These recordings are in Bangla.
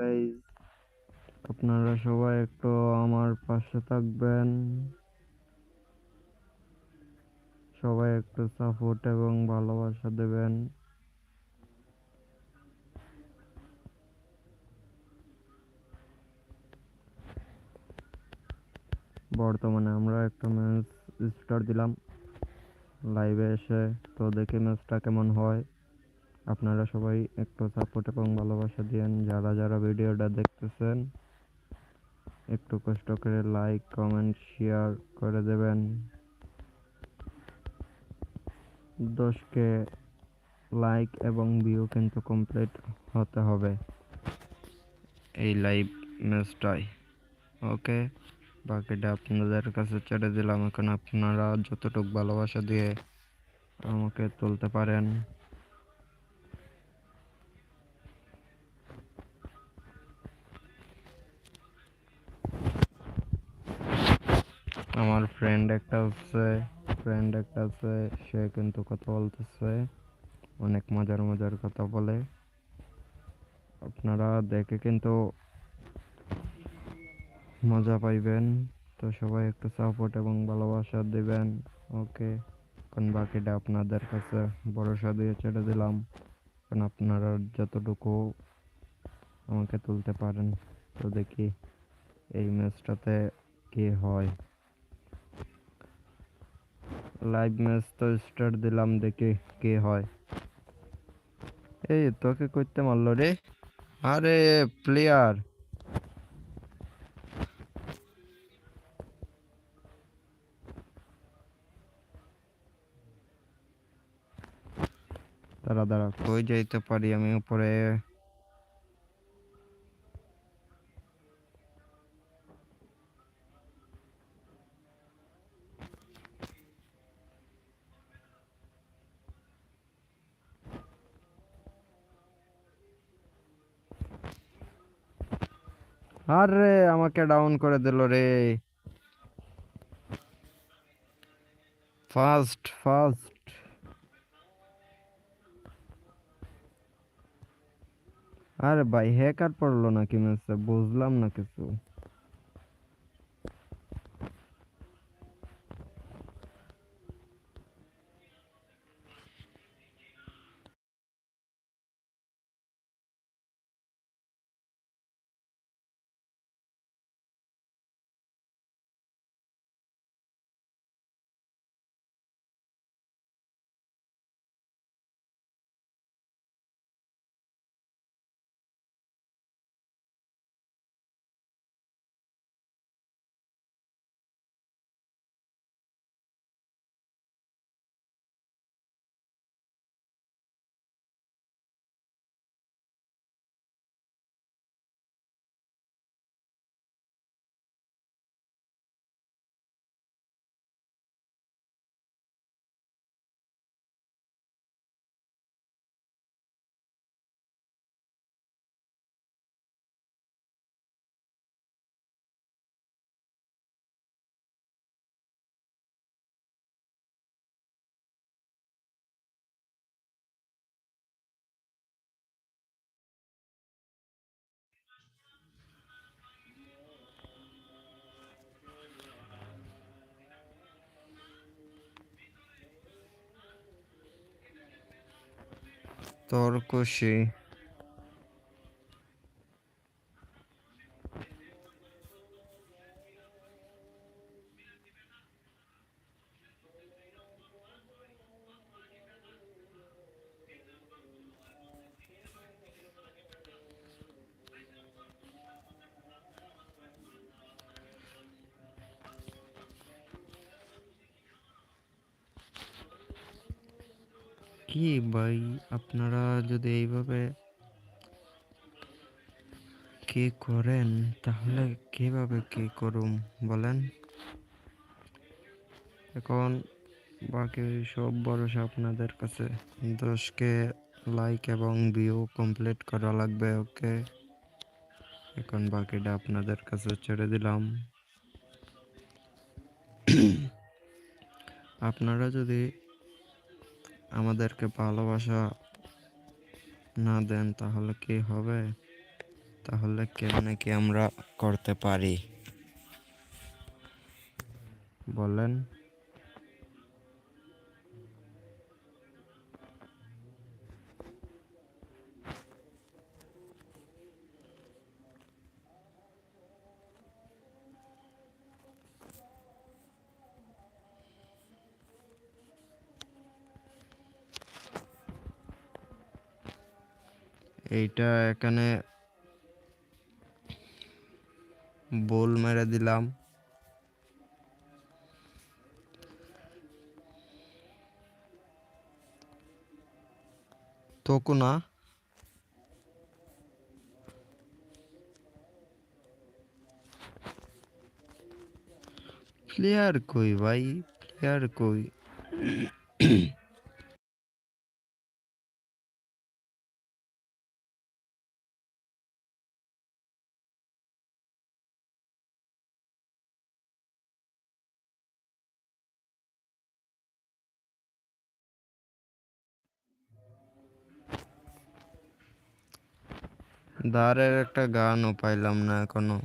গাইজ আপনারা সবাই একটু আমার পাশে থাকবেন। সবাই একটু সাপোর্ট এবং ভালোবাসা দেবেন। বর্তমানে আমরা একটা ম্যাচ স্টার্ট দিলাম। লাইভে এসে তো দেখি ম্যাচটা কেমন হয়। আপনারা সবাই একটু সাপোর্ট এবং ভালোবাসা দিয়েন। যারা যারা ভিডিওটা দেখতেছেন, একটু কষ্ট করে লাইক কমেন্ট শেয়ার করে দেবেন। দশকে লাইক এবং ভিউ কিন্তু কমপ্লিট হতে হবে এই লাইভ ম্যাচটাই ওকে বাকিটা আপনাদের কাছে ছেড়ে দিলাম। এখন আপনারা যতটুকু ভালোবাসা দিয়ে আমাকে তুলতে পারেন আমার ফ্রেন্ড একটা আছে ফ্রেন্ড একটা আছে, সে কিন্তু কথা বলতেছে, অনেক মজার মজার কথা বলে। আপনারা দেখে কিন্তু মজা পাইবেন। তো সবাই একটু সাপোর্ট এবং ভালোবাসা দিবেন। ওকে এখন বাকিটা আপনাদের কাছে ভরসা দিয়ে ছেড়ে দিলাম। কারণ আপনারা যতটুকু আমাকে তুলতে পারেন, তো দেখি এই ম্যাচটাতে কি হয়। লাইভ ম্যাচ তো স্টার্ট দিলাম, দেখে কে হয়। এই, তোকে করতে মারলো রে আরে প্লেয়ার দাঁড়া দাঁড়া, কই যাইতে পারি আমি উপরে? আরে, আমাকে ডাউন করে দিল রে। ফাস্ট ফাস্ট আরে ভাই হ্যাকার পড়ল নাকি ম্যাচে বুঝলাম না কিছু। তোর কি ভাই? আপনারা যদি এইভাবে কি করেন, তাহলে কীভাবে কি করুম বলেন? এখন বাকি সব ভরসা আপনাদের কাছে। দশকে লাইক এবং ভিউ কমপ্লিট করা লাগবে ওকে এখন বাকিটা আপনাদের কাছে ছেড়ে দিলাম। আপনারা যদি আমাদেরকে ভালোবাসা না দেন তাহলে কি হবে? তাহলে কেমনে কি আমরা করতে পারি? বলেন। এইটা এখানে বোল মেরে দিলাম। তোকু না। প্লেয়ার কই ভাই? প্লেয়ার কই? দাঁড়ের একটা গানও পাইলাম না এখনও।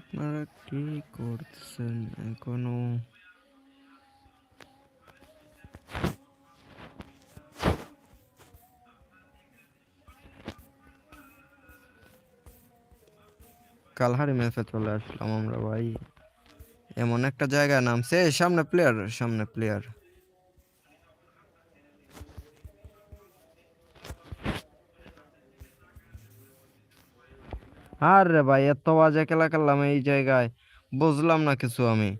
আপনারা কি করছেন এখনও কালহারি ম্যাচে চলে আসলাম আমরা ভাই এমন একটা জায়গায় নামছে সামনে প্লেয়ার সামনে প্লেয়ার আরে ভাই এত বাজে খেলা খেললাম এই জায়গায়। বুঝলাম না কিছু আমি।